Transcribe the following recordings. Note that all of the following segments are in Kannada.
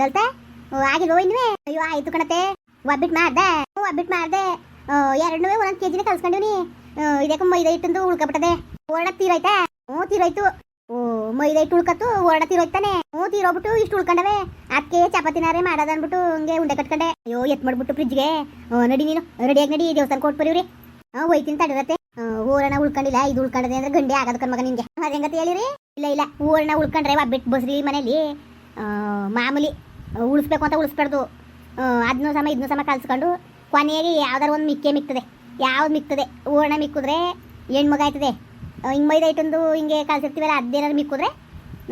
ಲಲಿತಾ? ಆಗಿಲ್ವೋ ಇನ್ನುವೆ ಅಯ್ಯೋ, ಆಯ್ತು ಕಣತೆ. ಒಬ್ಬಿಟ್ಟು ಮಾಡ್ದೆ. ಒಬ್ಬಿಟ್ಟು ಮಾಡ್ದೆ. ಎರಡೂ ಒಂದೊಂದು ಕೆ ಜಿನೇ ಕಲ್ಸ್ಕೊಂಡಿವ್ನಿ ಇದಕ್ಕೆ ಮೈದಾ ಹಿಟ್ಟಂದು ಉಳ್ಕೊಬಿಟ್ಟದೆ. ಓರಣ ತೀರೋಯ್ತಾ. ಹ್ಞೂ, ತೀರೋಯ್ತು. ಓ, ಮೈದಾ ಹಿಟ್ಟು ಉಳ್ಕತ್ತು ಓರಣ ತೀರೋಯ್ತಾನೆ. ಹ್ಞೂ, ತೀರೋಗ್ಬಿಟ್ಟು ಇಷ್ಟು ಉಳ್ಕೊಂಡವೆ. ಅದಕ್ಕೆ ಚಪಾತಿನಾರೇ ಮಾಡೋದು ಅಂದ್ಬಿಟ್ಟು ಹಂಗೆ ಉಂಡೆ ಕಟ್ಕೊಂಡೆ. ಅಯ್ಯೋ ಎತ್ ಮಾಡ್ಬಿಟ್ಟು ಫ್ರಿಜ್ಗೆ ನಡಿ ನೀನು. ರೆಡಿಯಾಗಿ ನಡಿ ದೇವಸ್ಥಾನ ಕೊಟ್ಬರಿವ್ರಿ ಹಾಂ ಹೋಯ್ತೀನಿ ತಡಿರತ್ತೆ. ಊರಣ ಉಳ್ಕೊಂಡಿಲ್ಲ, ಇದು ಉಳ್ಕೊಂಡದೆ ಅಂದ್ರೆ ಗಂಡೆ ಆಗದ ಕರ್ಮಗ ನಿನ್ಗೆ ಅದ ಹೆಂಗತ್ತೆ ಹೇಳಿರಿ? ಇಲ್ಲ ಇಲ್ಲ ಊರಣ ಉಳ್ಕೊಂಡ್ರೆ ಒಬ್ಬಿಟ್ಟು ಬಸ್ರಿ ಮನೇಲಿ. ಮಾಮೂಲಿ ಉಳಿಸ್ಬೇಕು ಅಂತ ಉಳಿಸ್ಬಾರ್ದು. ಅದನ್ನೂ ಸಮ ಇದನ್ನೂ ಸಮ ಕಲಿಸ್ಕೊಂಡು ಕೊನೆಗೆ ಯಾವ್ದಾರು ಒಂದು ಮಿಕ್ಕೇ ಮಿಕ್ತದೆ. ಯಾವ್ದು ಮಿಕ್ತದೆ? ಹೂರ್ಣ ಮಿಕ್ಕಿದ್ರೆ ಹೆಣ್ಮಗ ಆಯ್ತದೆ. ಹಿಂಗೆ ಮೈದ ಇಟ್ಟೊಂದು ಹಿಂಗೆ ಕಲ್ಸಿರ್ತೀವಲ್ಲ, ಅದೇನಾದ್ರು ಮಿಕ್ಕಿದ್ರೆ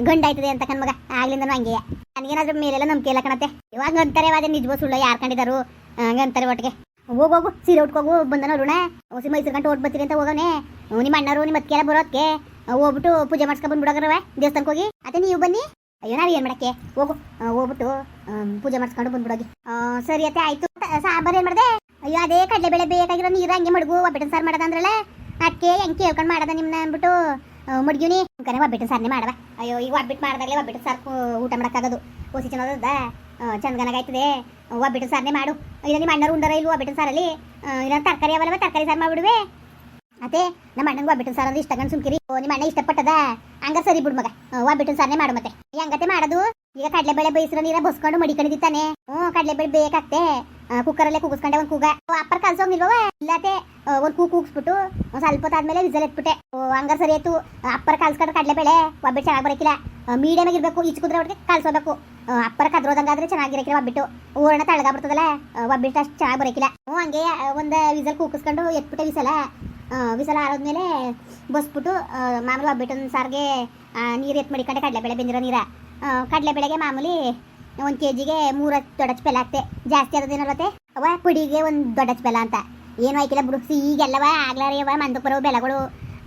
ಗಂಡ ಆಯ್ತದೆ ಅಂತ ಕಣ್ಮಗ. ಆಗ್ಲಿಂದ ಹಂಗೆ ನನಗೇನಾದ್ರೂ ಮೇಲೆಲ್ಲ ನಂಬಿಕೆ ಇಲ್ಲ ಕಣತ್ತೆ. ಇವಾಗ ಅಂತಾರೆ ಅದೇ ನಿಜವೋ ಸುಳ್ಳ ಯಾರು ಕಂಡಿದ್ದಾರು ಹಂಗಂತಾರೆ ಒಟ್ಟಿಗೆ. ಹೋಗೋಗು ಹೋಗು, ಸೀರೆ ಉಟ್ಕೋಗು ಬಂದನ ಋಣ ಹೊಸಿ ಮೈಸೂರು ಗಂಟೆ ಓಟ್ ಬರ್ತೀರಿ ಅಂತ ಹೋಗವನೆ. ನಿಮ್ಮ ಅಣ್ಣರು, ನಿಮ್ಮ ಅತ್ತಿಗೆಲ್ಲ ಬರೋದಕ್ಕೆ ಹೋಗ್ಬಿಟ್ಟು ಪೂಜೆ ಮಾಡ್ಸ್ಕೊ ಬಂದ್ಬಿಡೋಗ್ರವ ದೇವಸ್ಥಾನಕ್ಕೆ ಹೋಗಿ. ಅದೇ ನೀವು ಬನ್ನಿ. ಅಯ್ಯೋ, ನಾವು ಏನ್ ಮಾಡಕ್ಕೆ? ಹೋಗು ಹೋಗ್ಬಿಟ್ಟು ಪೂಜೆ ಮಾಡಿಸ್ಕೊಂಡು ಬಂದ್ಬಿಡೋಗಿ. ಸರಿ ಅತ್ತೆ, ಆಯ್ತು. ಸಾಂಬಾರ್ ಏನ್ ಮಾಡ್ದೆ? ಅಯ್ಯೋ, ಅದೇ ಕಡಲೆಬೇಳೆ ಬೇಕಾಗಿರೋ ನೀರು ಹಂಗೆ ಮಡ್ಗು, ಒಬ್ಬಟ್ಟಿನ ಸಾರು ಮಾಡದ ಅಂದ್ರಲ್ಲ? ಅದಕ್ಕೆ ಹೆಂಗೆ ಕೇಳ್ಕೊಂಡು ಮಾಡದ ನಿಮ್ನ ಅಂದ್ಬಿಟ್ಟು? ಮಡಗಿನಿ ಕರೆ ಒಬ್ಬಟ್ಟಿನ ಸಾರನೆ ಮಾಡವ. ಅಯ್ಯೋ, ಈಗ ಒಬ್ಬಿಟ್ಟು ಮಾಡ್ದಾಗಲೇ ಒಬ್ಬಟ್ಟು ಸಾರು ಊಟ ಮಾಡೋಕ್ಕಾಗೋದು. ಓಸಿ ಚೆನ್ನಾಗದ ಚಂದಗನಾಗಾಯ್ತದೆ ಒಬ್ಬಟ್ಟು ಸಾರ್ನೇ ಮಾಡು. ಇಲ್ಲ, ನಿಮ್ಮ ಅಣ್ಣರು ಉಂಡರ ಇಲ್ಲ ಒಬ್ಬಿಟ್ಟಿನ ಸಾರಲ್ಲಿ? ಇಲ್ಲ, ತರಕಾರಿ ಅವಲ್ಲವ ತರಕಾರಿ ಸಾರು ಮಾಡ್ಬಿಡುವೆ? ಅದೇ ನಮ್ಮ ಅಣ್ಣಂಗೆ ಬಿಟ್ಟು ಸರ್ ಅಂದ್ರೆ ಇಷ್ಟ ಸುಮ್ಕಿರಿ. ಓ, ನಿಮ್ಮ ಅಣ್ಣ ಇಷ್ಟಪಟ್ಟದ? ಹಂಗ ಸರಿ ಬಿಡು ಮಗ. ವಾ ಬಿಟ್ಟು ಸರ್ನೇ ಮಾಡು ಮತ್ತೆ. ಹೆಂಗತೆ ಮಾಡೋದು? ಈಗ ಕಡಲೆಬೇಳೆ ಬೇಯಿಸಿರೋ ನೀರ ಬಸ್ಕೊಂಡು ಮಡಿಕೊಂಡಿದ್ದಾನೆ ಹ್ಞೂ ಕಡಲೆಬೇಳೆ ಬೇಕಾಗ್ತೆ. ಕುಕ್ಕರಲ್ಲೇ ಕೂಗಿಸ್ಕೊಂಡೆ ಒಂದು ಕೂಗ. ಅಪ್ಪರ್ ಕಲ್ಸೋಂಗಿಲ್ವ ಇಲ್ಲತೆ ಒಂದು ಕೂ ಕೂಗಿಸ್ಬಿಟ್ಟು ಒಂದು ಸ್ವಲ್ಪ ಹೊತ್ತಾದ್ಮೇಲೆ ವಿಸಲ್ ಎತ್ಬಿಟ್ಟೆ. ಓ, ಸರಿ ಆಯ್ತು. ಅಪ್ಪರ್ ಕಲ್ಸ್ಕೊಂಡ್ರೆ ಕಡಲೆಬೇಳೆ ಒಬ್ಬಿಟ್ಟು ಚೆನ್ನಾಗಿ ಬರಕಿಲ್ಲ. ಮೀಡಿಯಮ್ ಆಗಿರ್ಬೇಕು ಈಚ ಕುದ್ರೆ ಒಟ್ಟಿಗೆ ಕಲ್ಸೋಬೇಕು ಅಪ್ಪರ್ ಕದ್ರೋದಂಗಾದ್ರೆ ಚೆನ್ನಾಗಿರಕಿಲ್ಲ ಒಬ್ಬಿಟ್ಟು ಊರಣ ಬರ್ತದಲ್ಲ ಒಬ್ಬಿಟ್ಟು ಅಷ್ಟು ಚೆನ್ನಾಗಿ ಬರಕಿಲ್ಲ. ಹ್ಞೂ ಹಂಗೆ ಒಂದು ವಿಸಲ್ ಕೂಗಿಸ್ಕೊಂಡು ಎತ್ಬಿಟ್ಟೆ ವಿಸಲ. ವಿಸಲ ಆದ್ಮೇಲೆ ಬಸ್ಬಿಟ್ಟು ಮಾಮೂಲಿ ಒಬ್ಬಿಟ್ಟು ಸಾರಿಗೆ ನೀರು ಕಡೆ ಕಡಲೆ ಬೆಳೆ ಬೆಂದಿರೋ ನೀರ. ಕಡಲೆ ಬೆಳೆಗೆ ಮಾಮೂಲಿ ಒಂದು ಕೆ ಜಿಗೆ ಮೂರು ದೊಡ್ಡ ಬೆಲ್ಲ ಹಾಕ್ತೆ. ಜಾಸ್ತಿ ಆದದೇನಲ್ಲತ್ತೆ ಅವ ಪುಡಿಗೆ ಒಂದು ದೊಡ್ಡ ಬೆಲ್ಲ ಅಂತ. ಏನು ಆಯ್ಕಿಲ್ಲ ಬಿಡು ಈಗೆಲ್ಲವ ಆಗ್ಲಾರಿಯವ ಮಂದಕ್ಕೆ ಬರೋ ಬೆಲ್ಲಗಳು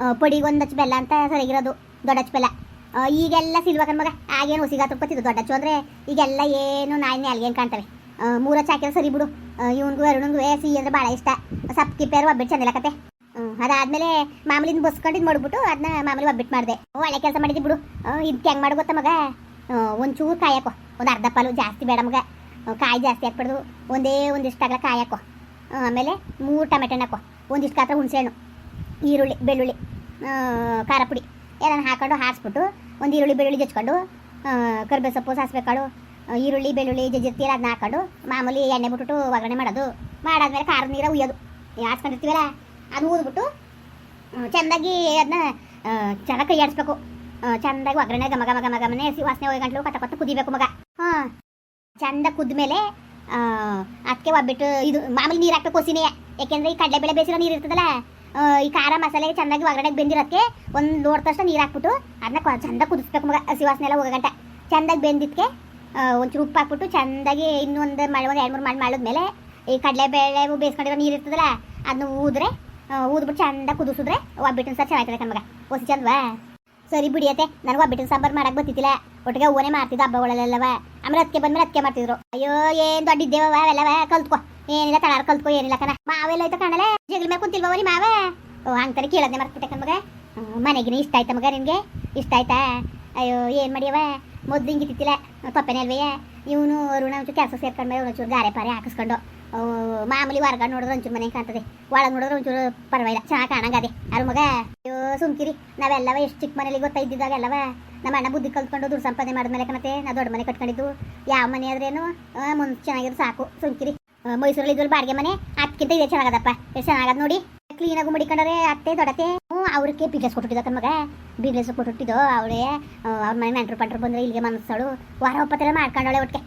ಆ, ಪುಡಿಗೆ ಒಂದು ಬೆಲ್ಲ ಅಂತ ಸರಿಗಿರೋದು ದೊಡ್ಡ ಬೆಲ್ಲ. ಈಗೆಲ್ಲ ಸಿಲ್ವಾಕನ್ ಮಗ ಆಗೇನು ತುಪ್ಪ ಬತ್ತಿದ್ದು ದೊಡ್ಡ ಹಚ್ಚು ಅಂದರೆ ಈಗೆಲ್ಲ ಏನು ನಾಯಿ ಅಲ್ಗೇನು ಕಾಣ್ತವೆ. ಮೂರ ಹಾಕಿದ್ರೆ ಸರಿ ಬಿಡು. ಇವನ್ಗೂ ಅರುಣಂಗೂ ಸಿ ಅಂದರೆ ಭಾಳ ಇಷ್ಟ. ಸಪ್ ಕಿಪ್ಪೇರು ಒಬ್ಬಿಟ್ಟು ಚೆಂದಿಲ್ಲ ಹ್ಮ್, ಅದಾದ್ಮೇಲೆ ಮಾಮೂಲಿನ ಬಸ್ಕೊಂಡಿದ್ ಮಾಡ್ಬಿಟ್ಟು ಅದನ್ನ ಮಾಮೂಲಿ ಒಬ್ಬಿಟ್ಟು ಮಾಡಿದೆ. ಒಳ್ಳೆ ಕೆಲಸ ಮಾಡಿದಿ ಬಿಡು. ಇದಕ್ಕೆ ಹೆಂಗ್ ಮಾಡು ಗೊತ್ತಾ ಮಗ? ಒಂಚೂರು ಕಾಯಕ್ಕೊ ಒಂದು ಅರ್ಧ ಪಾಲು ಜಾಸ್ತಿ ಬೇಡ ಮಗ. ಕಾಯಿ ಜಾಸ್ತಿ ಹಾಕ್ಬಿಡ್ದು ಒಂದೇ ಒಂದಿಷ್ಟು ಆಗಲ ಕಾಯಿ ಆಮೇಲೆ ಮೂರು ಟೊಮೆಟೊ ಹಾಕೋ. ಒಂದಿಷ್ಟು ಕಾತ್ರ ಹುಣಸೆಹಣ್ಣು, ಈರುಳ್ಳಿ, ಬೆಳ್ಳುಳ್ಳಿ ಖಾರ ಪುಡಿ. ಎಲ್ಲ ಹಾಕೊಂಡು ಹಾರಿಸ್ಬಿಟ್ಟು ಒಂದು ಈರುಳ್ಳಿ, ಬೆಳ್ಳುಳ್ಳಿ ಜಚ್ಕೊಂಡು ಕರ್ಬೇವು ಸೊಪ್ಪು ಸಾಸಿವೆ ಕಾಳು ಈರುಳ್ಳಿ, ಬೆಳ್ಳುಳ್ಳಿ ಜಜ್ಜಿರ್ತೀರ ಅದನ್ನ ಹಾಕೊಂಡು ಮಾಮೂಲಿ ಎಣ್ಣೆ ಬಿಟ್ಬಿಟ್ಟು ಒಗ್ಗರಣೆ ಮಾಡೋದು. ಮಾಡಾದ್ಮೇಲೆ ಖಾರದ ನೀರ ಉಯ್ಯೋದು. ಹಾಸ್ಕೊಂಡಿರ್ತೀವಲ್ಲ ಅದು ಊದ್ಬಿಟ್ಟು ಚೆಂದಾಗಿ ಅದನ್ನ ಚೆನ್ನಾಗಿ ಕೈ ಆಡಿಸ್ಬೇಕು ಚೆಂದಾಗಿ ಒಗ್ಗರಣೆ ಘಮ ಘಮ ಘಮ ಘಮನೆ ಹಸಿ ವಾಸನೆ ಹೋಗಿ ಗಂಟ್ಲು ಕಟ್ಟ ಕತ್ತ ಕುದಿಬೇಕು ಮಗ. ಹಾಂ, ಚಂದ ಕುದ್ಮೇಲೆ ಅದಕ್ಕೆ ಒಬ್ಬಿಟ್ಟು ಇದು ಮಾಮೂಲಿ ನೀರು ಹಾಕ್ಬೇಕು ಹೊಸಿನೇ ಯಾಕೆಂದ್ರೆ ಈ ಕಡಲೆಬೇಳೆ ಬೇಸಿರೋ ನೀರು ಇರ್ತದಲ್ಲ ಈ ಖಾರ ಮಸಾಲೆ ಚೆನ್ನಾಗಿ ಒಗ್ಗರಣೆಗೆ ಬೆಂದಿರೋದಕ್ಕೆ ಒಂದು ಲೋಡ್ ತಕ್ಷಣ ನೀರು ಹಾಕ್ಬಿಟ್ಟು ಅದನ್ನ ಚಂದ ಕುದಿಸ್ಬೇಕು ಮಗ ಹಸಿ ವಾಸನೆ ಎಲ್ಲ ಹೋಗೋ ಗಂಟ. ಚೆಂದಾಗಿ ಬೆಂದಿದ್ದಕ್ಕೆ ಒಂಚೂರು ಉಪ್ಪು ಹಾಕ್ಬಿಟ್ಟು ಚೆಂದಾಗಿ ಇನ್ನೊಂದು ಮಳೆ ಒಂದು ಎರಡು ಮೂರು ಮಳೆ ಮಾಡಿದ್ಮೇಲೆ ಈ ಕಡಲೆಬೇಳೆ ಬೇಯಿಸ್ಕೊಂಡಿರೋ ನೀರು ಇರ್ತದಲ್ಲ ಅದನ್ನ ಊದ್ರೆ ಊದ್ಬಿಟ್ಟು ಚಂದ ಕುದಿಸಿದ್ರೆ ಒಬ್ಬಿಟ್ಟಿನ ಸಾರು ಚೆನ್ನಾಗ್ತದೆ ಕಣ್ಮಗ ಓಸಿ ಚಂದವಾ? ಸರಿ ಬಿಡಿಯತ್ತೆ ನನಗೆ ಒಬ್ಬಿಟ್ಟಿನ ಸಾಂಬಾರು ಮಾಡಕ್ ಬರ್ತಿದ್ದಿಲ್ಲ ಒಟ್ಟಿಗೆ ಓನೇ ಮಾಡ್ತಿದ್ದ ಹಬ್ಬಗಳಲ್ಲೆಲ್ಲವ. ಆಮೇಲೆ ಅದಕ್ಕೆ ಬಂದ್ಮೇಲೆ ಅದಕ್ಕೆ ಮಾಡ್ತಿದ್ರು. ಅಯ್ಯೋ, ಏನ್ ದೊಡ್ಡ ಇದ್ದೇವವ ಅವೆಲ್ಲವ? ಕಲ್ತ್ಕೊ. ಏನಿಲ್ಲ ತಳಾರ ಕಲ್ತ್ಕೊ, ಏನಿಲ್ಲ ಕಣ. ಮಾವೆಲ್ಲ ಆಯ್ತು ಕಾಣಲೆ? ಜಗಳ ಮೇಲೆ ಕುಂತಿಲ್ವ ನೀ ಮಾವ? ಓ ಹಂಗ್ತಾನೆ ಕೇಳದ್ನೆ ಮರ್ತ್ಬಿಟ್ಟೆ ಕಣ್ಮಗ ಮನೆಗಿನ ಇಷ್ಟ ಆಯ್ತಾ ಮಗ ನಿನ್ಗೆ? ಇಷ್ಟ ಆಯ್ತಾ? ಅಯ್ಯೋ, ಏನ್ ಮಾಡಿಯವ ಮೊದ್ಲು ಹಿಂಗಿತ್ತಿಲ್ಲ ಪಪ್ಪನೇ ಅಲ್ವಯ್ಯ ಇವನು ಅರುಣ ಒಂಚೂರು ಕೆಲಸ ಸೇರ್ಕೊಂಡ್ಮೇಲೆ ಒಂಚೂರು ಗಾರೆ ಪಾರೆ ಹಾಕಿಸ್ಕೊಂಡು. ಮಾಮೂಲಿ ಹೊರಗಡೆ ನೋಡಿದ್ರೆ ಒಂಚೂರು ಮನೆ ಕಾಣ್ತದೆ. ಒಳಗೆ ನೋಡಿದ್ರೆ ಒಂಚೂರು ಪರವಾಗಿಲ್ಲ. ಚೆನ್ನಾಗಿ ಕಾಣಂಗದೆ. ಅದ್ರ ಮಗ, ಅಯ್ಯೋ, ಸುಮ್ಕಿರಿ. ನಾವೆಲ್ಲವ ಎಷ್ಟು ಚಿಕ್ಕ ಮನೇಲಿ ಗೊತ್ತಾ ಇದ್ದಿದ್ದಾಗ ಎಲ್ಲವ ನಮ್ಮ ಅಣ್ಣ ಬುದ್ಧಿ ಕಲ್ತ್ಕೊಂಡು ದುಡ್ಡು ಸಂಪಾದನೆ ಮಾಡಿದ್ಮೇಲೆ ಕಣತೆ ನಾ ದೊಡ್ಡ ಮನೆ ಕಟ್ಕೊಂಡಿದ್ದು. ಯಾವ ಮನೆ ಆದ್ರೇನು ಮುಂದೆ ಚೆನ್ನಾಗಿರೋ ಸಾಕು. ಸುಮ್ಕಿರಿ. ಮೈಸೂರಲ್ಲಿ ಇದ್ರಲ್ಲಿ ಬಾಡಿಗೆ ಮನೆ ಅದಕ್ಕಿಂತ ಇದೆ ಚೆನ್ನಾಗದಪ್ಪ. ಎಷ್ಟು ಚೆನ್ನಾಗದ ನೋಡಿ. ಕ್ಲೀನಾಗಿ ಮಡಿಕೊಂಡ್ರೆ ಅತ್ತೆ ದೊಡತೆ ಅವ್ರಿಗೆ ಬಿಗ್ಲೆಸ್ ಕೊಟ್ಟಿದ್ದ ಮಗ. ಬಿಗ್ಲೆಸ್ ಕೊಟ್ಟಿದ್ದು ಅವಳೇ. ಅವ್ರ ಮನೆ ನೆಂಟ್ರು ಪಂಟ್ರು ಬಂದ್ರೆ ಇಲ್ಲಿಗೆ ಮನಸ್ಸಳು ವಾರ ಒಪ್ಪತ್ತೆಲ್ಲ ಮಾಡ್ಕೊಂಡವಳೆ ಒಟ್ಟಿಗೆ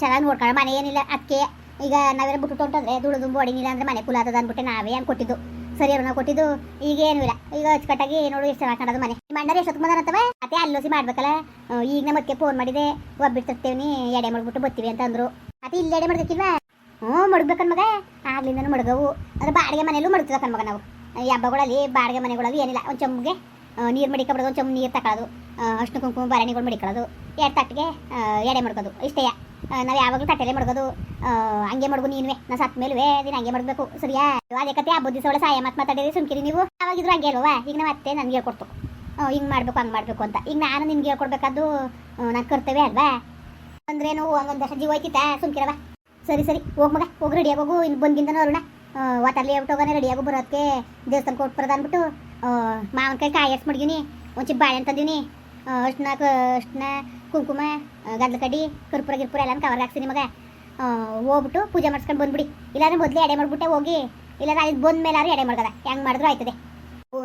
ಚೆನ್ನಾಗಿ ನೋಡ್ಕೊಂಡು ಮನೆ ಏನಿಲ್ಲ ಅದಕ್ಕೆ ಈಗ ನಾವೆಲ್ಲ ಬಿಟ್ಟು ಹೊಂಟಂದ್ರೆ ದುಡಿದು ಬೋಡಿನಿಲ್ಲ ಅಂದ್ರೆ ಮನೆ ಕುಲ ಆತದ ಅಂದ್ಬಿಟ್ಟು ನಾವೇ ಏನ್ ಕೊಟ್ಟಿದ್ದು. ಸರಿ ಅವ್ರು ನಾವು ಕೊಟ್ಟಿದ್ದು, ಈಗ ಇಲ್ಲ. ಈಗ ಅಚ್ಚುಕಟ್ಟಾಗಿ ನೋಡು ಎಷ್ಟು ಕಾಣೋದು ಮನೆ. ನಿಮ್ಮ ಅಣ್ಣರು ಎಷ್ಟೊತ್ತು ಮತ್ತೆ ಅಲ್ಲೋಸಿ ಮಾಡ್ಬೇಕಲ್ಲ. ಈಗ ನಮ್ಮ ಮತ್ತೆ ಫೋನ್ ಮಾಡಿದೆ ಒಬ್ಬಿಟ್ಟು ತರ್ತೇವ್ನಿ ಎಡೆ ಮಾಡ್ಬಿಟ್ಟು ಬರ್ತೀವಿ ಅಂತ ಅಂದ್ರು. ಅತ್ತೆ ಇಲ್ಲಿ ಎಡೆ ಮಾಡ್ಬೇಕಿಲ್ವಾ? ಹ್ಞೂ ಮಡ್ಬೇಕನ್ ಮಗ. ಆಗ್ಲಿಂದನೂ ಮಡ್ಗವು. ಅಂದ್ರೆ ಬಾಡಿಗೆ ಮನೆಯಲ್ಲೂ ಮಡ್ತದ ಕಣ್ ಮಗ ನಾವು. ಈ ಹಬ್ಬಗಳಲ್ಲಿ ಬಾಡಿಗೆ ಮನೆಗಳಲ್ಲಿ ಏನಿಲ್ಲ. ಒಂದು ಚಮ್ಗೆ ನೀರು ಮಡಿಕೊಬಿಡೋದು ಒಂದು ಚಮ್ ನೀರು ತಕೊಳ್ಳೋದು ಅಷ್ಟು ಕುಂಕುಮ ಭರಣಿಗಳು ಮಡಿಕೊಳ್ಳೋದು ಎರಡು ತಟ್ಟಿಗೆ ಎಡೆ ಮಾಡ್ಕೋದು. ಇಷ್ಟೇ. ನಾವು ಯಾವಾಗಲೂ ತಟ್ಟೆಲೆ ಮಡಗೋದು. ಆ, ಹಂಗೆ ಮಡಗು ನೀನುವೆ. ನಾ ಸತ್ ಮೇಲುವೆ ನೀನು ಹಂಗೆ ಮಾಡ್ಬೇಕು ಸರಿಯಾ? ಅದೇ ಕತೆ ಹಬ್ಬದ ದಿವಸ ಸೋಳ ಸಾಯ ಮತ್ತೆ ಮಾತಾಡಿದ್ರೆ ಸುಮ್ಕಿರಿ ನೀವು. ಅವಾಗಿದ್ರು ಹಂಗೆ ಅಲ್ವಾ ಈಗ ನಾವು ಅತ್ತೆ ನನಗೆ ಹೇಳ್ಕೊಡ್ತು. ಹಿಂಗೆ ಮಾಡ್ಬೇಕು ಹಂಗೆ ಮಾಡಬೇಕು ಅಂತ. ಈಗ ನಾನು ನಿನ್ಗೆ ಹೇಳ್ಕೊಡ್ಬೇಕಾದ್ದು ನಾನು ಕರ್ತವ್ಯ ಅಲ್ವಾ? ಅಂದ್ರೇನು ಹಂಗೊಂದು ದಶ ಜೀವ ಹೋಯ್ತಿತ್ತ? ಸುಮ್ಕಿರವ ಸರಿ ಸರಿ. ಹೋಗ್ ಮಗ ಹೋಗಿ ರೆಡಿ ಹೋಗು ಇಲ್ಲಿ ಬಂದಿಂದ ನೋಡೋಣ ಹೇಳ್ಬಿಟ್ಟು ಹೋಗೋಣ ಆಗೋ ಬರೋದಕ್ಕೆ ದೇವಸ್ಥಾನಕ್ಕೆ ಕೊಟ್ಟು ಅಂದ್ಬಿಟ್ಟು ಕೈ ಕಾಯಿ ಎಸ್ ಮಡ್ಗಿನಿ ಒಂಚಿ ಬಾಳೆ ತಂದಿನಿ. ಅಷ್ಟನ್ನ ಅಷ್ಟನ್ನ ಕುಂಕುಮ ಗದ್ಲ ಕಡ್ಡಿ ಕರ್ಪೂರ ಗಿರ್ಪುರ ಎಲ್ಲ ಕವರ್ ಹಾಕ್ಸಿ ಮಗ ಆ, ಹೋಗ್ಬಿಟ್ಟು ಪೂಜೆ ಮಾಡಿಸ್ಕೊಂಡು ಬಂದ್ಬಿಡಿ. ಇಲ್ಲಾಂದ್ರೆ ಮೊದಲೇ ಎಡೆ ಮಾಡ್ಬಿಟ್ಟೆ ಹೋಗಿ ಇಲ್ಲಾಂದ್ರೆ ಅಲ್ಲಿ ಬಂದ ಮೇಲಾರು ಎಡೆ ಮಾಡ್ಕದ ಹೆಂಗ್ ಮಾಡಿದ್ರು ಆಯ್ತದೆ.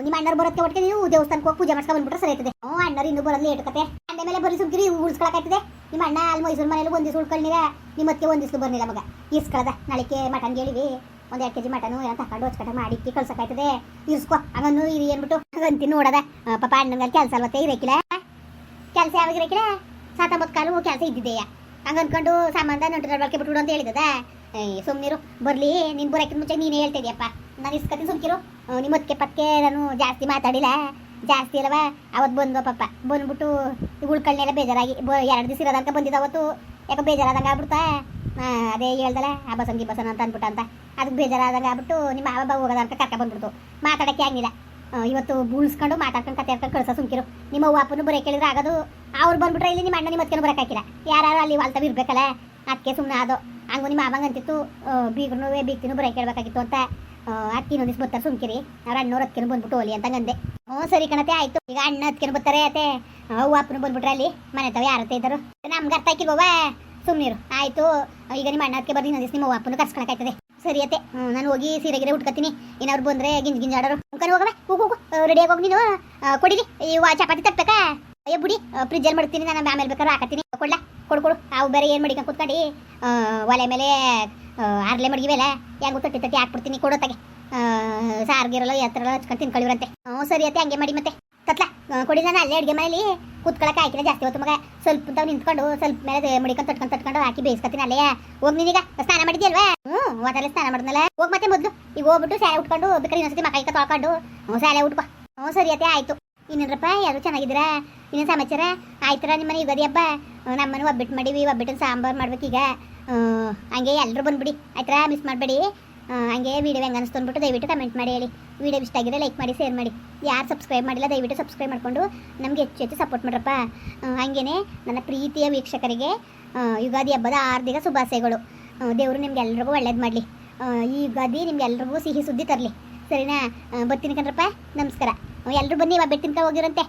ನಿಮ್ಮ ಅಣ್ಣರು ಬರೋದಕ್ಕೆ ಒಟ್ಟಿಗೆ ನೀವು ದೇವಸ್ಥಾನಕ್ಕೆ ಹೋಗಿ ಪೂಜೆ ಮಾಡ್ಸ್ಕೊಂಡು ಬಂದ್ಬಿಟ್ರೆ ಸರಿ ಆಯ್ತದೆ. ಹ್ಞೂ ಅಣ್ಣರು ಇನ್ನೂ ಬರೋದು ಲೇಟ್ ಕತೆ. ಮೇಲೆ ಬರೀ ಸುಮ್ಕಿರಿ ಉಳಿಸ್ಕೊಳಕಾಯ್ತದೆ ನಿಮ್ಮ ಅಣ್ಣ ಅಲ್ಲಿ ಮೈಸೂರು ಮನೇಲಿ ಒಂದು ದಿವಸ ಉಳ್ಕೊಳ್ಳಿಗ ನಿಮ್ಮ ಅದಕ್ಕೆ ಒಂದು ದಿವಸ ಬರ್ಲಿಲ್ಲ ಮಗ. ಇಸ್ಕಳದ ನಾಳೆಗೆ ಮಟನ್ ಹೇಳಿವಿ. ಒಂದು ಎರಡು ಕೆಜಿ ಮಟನು ಏನೋ ತಕೊಂಡು ಹೊಚ್ಕಟ ಮಾಡಿ ಇಕ್ಕಿ ಕಳ್ಸಕ್ಕಾಯ್ತದೆ ಇರ್ಸ್ಕೊ ಹಂಗನ್ನು ಇರಿ ಏನ್ಬಿಟ್ಟು ನೋಡದ. ಪಾಪ ಅಣ್ಣಂಗಲ್ಲಿ ಕೆಲಸ ಅಲ್ವತ್ತೆ ಇರಕಿಲ್ಲ ಕೆಲಸ ಯಾವಾಗ ಇರಕಿಲ್ಲ ಸಾತಂಬತ್ತು ಕಾಲು ಕೆಲಸ ಇದ್ದಿದೆಯ? ಹಂಗ ಅನ್ಕೊಂಡು ಸಂಬಂಧ ನಂಟರ ಬಳಕೆ ಬಿಟ್ಬಿಡು ಅಂತ ಹೇಳಿದದ. ಸುಮ್ಮನಿರು ಬರ್ಲಿ, ನಿನ್ ಬರೋಕ್ಕಿಂತ ಮುಂಚೆ ನೀನೇ ಹೇಳ್ತಿದ್ಯಪ್ಪ. ನಾನು ಇಸ್ಕತಿ ಸುಮ್ಕಿರು. ನಿಮ್ಮ ಅದಕ್ಕೆ ಪಕ್ಕೆ ನಾನು ಜಾಸ್ತಿ ಮಾತಾಡಿಲ್ಲ. ಜಾಸ್ತಿ ಇಲ್ಲವ ಅವತ್ತು ಬಂದ್ವ ಪಪ್ಪ ಬಂದ್ಬಿಟ್ಟು ಉಳ್ಕಳ್ನೆಲ್ಲ ಬೇಜಾರಾಗಿ ಎರಡು ದಿವಸ ಇರೋದಂತ ಬಂದಿದ್ದ ಅವತ್ತು. ಯಾಕೋ ಬೇಜಾರಾದಂಗೆ ಆಗ್ಬಿಡ್ತಾ. ಅದೇ ಹೇಳ್ದಲ್ಲ, ಆ ಬಸನ್ ಗಿ ಬಸನ್ ಅಂತ ಅಂದ್ಬಿಟ್ಟ ಅಂತ ಅದಕ್ಕೆ ಬೇಜಾರಾದಂಗೆ ಆಗ್ಬಿಟ್ಟು ನಿಮ್ಮ ಅವ ಹೋಗೋದಂತ ಕರ್ಕ ಬಂದ್ಬಿಡ್ತು. ಮಾತಾಡಕ್ಕೆ ಆಗಿಲ್ಲ ಇವತ್ತು ಬೂಳ್ಸ್ಕೊಂಡು ಮಾತಾಡ್ಕೊಂಡು ಕತೆ ಹಾಕೊಂಡು ಕಳ್ಸೋ ಸುಮ್ಕಿರು. ನಿಮ್ಮ ಅಪ್ಪನು ಬರೋಕೆ ಕೇಳಿದ್ರೆ ಆಗೋದು, ಅವ್ರು ಬಂದ್ಬಿಟ್ರೆ ಇಲ್ಲಿ ನಿಮ್ಮ ಅಣ್ಣ ನಿಮ್ಮ ಅದಕ್ಕೆ ಬರೋಕೆ ಹಾಕಿಲ್ಲ. ಯಾರು ಅಲ್ಲಿ ವಾಲ್ತವ್ ಇರ್ಬೇಕಲ್ಲ ಅದಕ್ಕೆ ಸುಮ್ಮನೆ ಅದು. ಹಂಗು ನಿಮ್ಮ ಅಮ್ಮಂಗೆ ಅಂತಿತ್ತು ಬೀಗ್ರು ಬೀಗ್ತಿನೂ ಬರೋಕೆ ಕೇಳಬೇಕಾಗಿತ್ತು ಅಂತ. ಅತ್ತಿ ಇನ್ನೊಂದಿಸ್ ಬರ್ತಾರೆ ಸುಮ್ಕಿರಿ. ಅವ್ರ ಅಣ್ಣವ್ರು ಅದಕ್ಕೆ ಬಂದ್ಬಿಟ್ಟು ಹೋಲಿ ಅಂತ ಅಂದೆ. ಹ್ಞೂ, ಸರಿ ಕಣತೆ, ಆಯ್ತು. ಈಗ ಅಣ್ಣ ಅದಕ್ಕೆ ಬರ್ತಾರೆ ಅತ್ತೆ. ಅವ್ವ ಅಪ್ಪನು ಬಂದ್ಬಿಟ್ರೆ ಅಲ್ಲಿ ಮನೆ ತಾವ ಯಾರತ್ತೆ ಇದ್ದರು. ನಮ್ಗೆ ಅರ್ಥ ಆಕಿಲ್ವವ ಸುಮ್ಮನಿರು ಆಯ್ತು. ಈಗ ನಿಮ್ಮ ಅಣ್ಣ ಅದಕ್ಕೆ ಬರ್ರಿ ಇನ್ನೊಂದಿಸ್ ನಿಮ್ಮ ಅಪ್ಪನು ಕರ್ಸ್ಕೊಳಕಾಯ್ತದೆ ಸರಿ ಅತ್ತೆ. ಹ್ಞೂ ನಾನು ಹೋಗಿ ಸೀರೆ ಗಿರೆ ಉಟ್ಕೊತೀನಿ ಏನಾದ್ರು ಬಂದ್ರೆ ಗಿಂಜ್ ಗಿಂಜ್ ಆಡೋರು. ಕಣ್ ಹೋಗವ? ಹೋಗು ಹೋಗು ರೆಡಿಯಾಗಿ ಹೋಗಿ ನೀನು? ಕೊಡಿಲಿ. ಕೊಡಿರಿ ಈ ವಾ- ಚಪಾತಿ ತಪ್ಪಬೇಕಾ ಅಯ್ಯ, ಬಿಡಿ. ಫ್ರಿಜ್ಜಲ್ಲಿ ಮಾಡ್ತೀನಿ ನಾನು ಆಮೇಲೆ ಬೇಕಾದ್ರೆ ಹಾಕತ್ತೀನಿ. ಕೊಡ್ಲಾ? ಕೊಡು ಕೊಡು. ಅವು ಬೇರೆ ಏನು ಮಡಿಕ ಕುತ್ಕೊಂಡು. ಒಲೆ ಮೇಲೆ ಆರ್ಲೆ ಮಡಗಿವೆಲ್ಲ. ಹೆಂಗು ತಟ್ಟಿ ತಟ್ಟಿ ಹಾಕ್ಬಿಡ್ತೀನಿ. ಕೊಡೋತ್ತಾಗೆ ಸಾರ್ಗಿರಲ್ಲ ಎತ್ತರಲ್ಲ ಹಚ್ಕೊಂಡು ತಿನ್ಕೊಳ್ಳಿವ್ರಂತೆ. ಹ್ಞೂ ಸರಿ ಅತ್ತೆ. ಹಂಗೆ ಮಾಡಿ ಮತ್ತೆ. ತತ್ಲ ಆ, ಕೊಡಿ ನಾನು ಅಲ್ಲೇ ಅಡುಗೆ ಮನೇಲಿ ಕುತ್ಕೊಳಕ್ಕೆ ಹಾಕಿಲ್ಲ ಜಾಸ್ತಿ ಹೊತ್ತು ಮಗ. ಸ್ವಲ್ಪ ತಾವು ನಿಂತ್ಕೊಂಡು ಸ್ವಲ್ಪ ಮೇಲೆ ಮಡಿಕೊಂಡು ತಟ್ಕೊಂಡು ತಟ್ಕೊಂಡು ಹಾಕಿ ಬೇಯಿಸ್ಕೊತೀನಿ ಅಲ್ಲೇ. ಹೋಗಿ ನೀನೀಗ ಸ್ನಾನ ಮಾಡಿದ್ಯಲ್ವಾ? ಹ್ಞೂ ಹೋದಲ್ಲಿ ಸ್ನಾನ ಮಾಡಿದ್ನಲ್ಲ? ಹೋಗ್ ಮತ್ತೆ ಮೊದಲು. ಈಗ ಹೋಗ್ಬಿಟ್ಟು ಶಾಲೆ ಉಟ್ಕೊಂಡು ಬೇಕಾದ್ರೆ ಇನ್ನೊಂದ್ಸತಿ ಮಕ್ಕಳಿಗೆ ತೊಳ್ಕೊಂಡು ಹ್ಞೂ ಶಾಲೆ ಉಟ್ಕೊ. ಹ್ಞೂ ಸರಿ ಅತ್ತೆ ಆಯ್ತು. ಇನ್ನೇನಪ್ಪ ಯಾರು ಚೆನ್ನಾಗಿದ್ದೀರಾ? ಇನ್ನೇನು ಸಮಾಚಾರ? ಆಯ್ತರ ನಿಮ್ಮನೆ ಯುಗಾದಿ ಹಬ್ಬ? ಆ, ನಮ್ಮನೆ ಒಬ್ಬಿಟ್ಟು ಮಾಡಿವಿ ಒಬ್ಬಿಟ್ಟಿನ ಸಾಂಬಾರು ಮಾಡ್ಬೇಕೀಗ. ಹಂಗೆ ಎಲ್ಲರೂ ಬಂದ್ಬಿಡಿ. ಆಯ್ತಾ ಮಿಸ್ ಮಾಡಬೇಡಿ. ಹಂಗೆ ವಿಡಿಯೋ ಹೆಂಗೆ ಅನಿಸ್ತು ಅಂದ್ಬಿಟ್ಟು ದಯವಿಟ್ಟು ಕಮೆಂಟ್ ಮಾಡಿ ಹೇಳಿ. ವಿಡಿಯೋ ಇಷ್ಟ ಆಗಿದೆ ಲೈಕ್ ಮಾಡಿ ಶೇರ್ ಮಾಡಿ. ಯಾರು ಸಬ್ಸ್ಕ್ರೈಬ್ ಮಾಡಿಲ್ಲ, ದಯವಿಟ್ಟು ಸಬ್ಸ್ಕ್ರೈಬ್ ಮಾಡಿಕೊಂಡು ನಮಗೆ ಹೆಚ್ಚು ಹೆಚ್ಚು ಸಪೋರ್ಟ್ ಮಾಡ್ರಪ್ಪ. ಹಾಗೇನೆ ನನ್ನ ಪ್ರೀತಿಯ ವೀಕ್ಷಕರಿಗೆ ಯುಗಾದಿ ಹಬ್ಬದ ಆರ್ಥಿಕ ಶುಭಾಶಯಗಳು. ದೇವರು ನಿಮ್ಗೆಲ್ರಿಗೂ ಒಳ್ಳೇದು ಮಾಡಲಿ. ಈ ಯುಗಾದಿ ನಿಮ್ಗೆಲ್ರಿಗೂ ಸಿಹಿ ಸುದ್ದಿ ತರಲಿ. ಸರಿನಾ? ಬರ್ತೀನಿ ಕಣ್ರಪ್ಪ. ನಮಸ್ಕಾರ. ಎಲ್ಲರೂ ಬನ್ನಿ, ಇವಾಗ ತಿನ್ಕ ಹೋಗಿರಂತೆ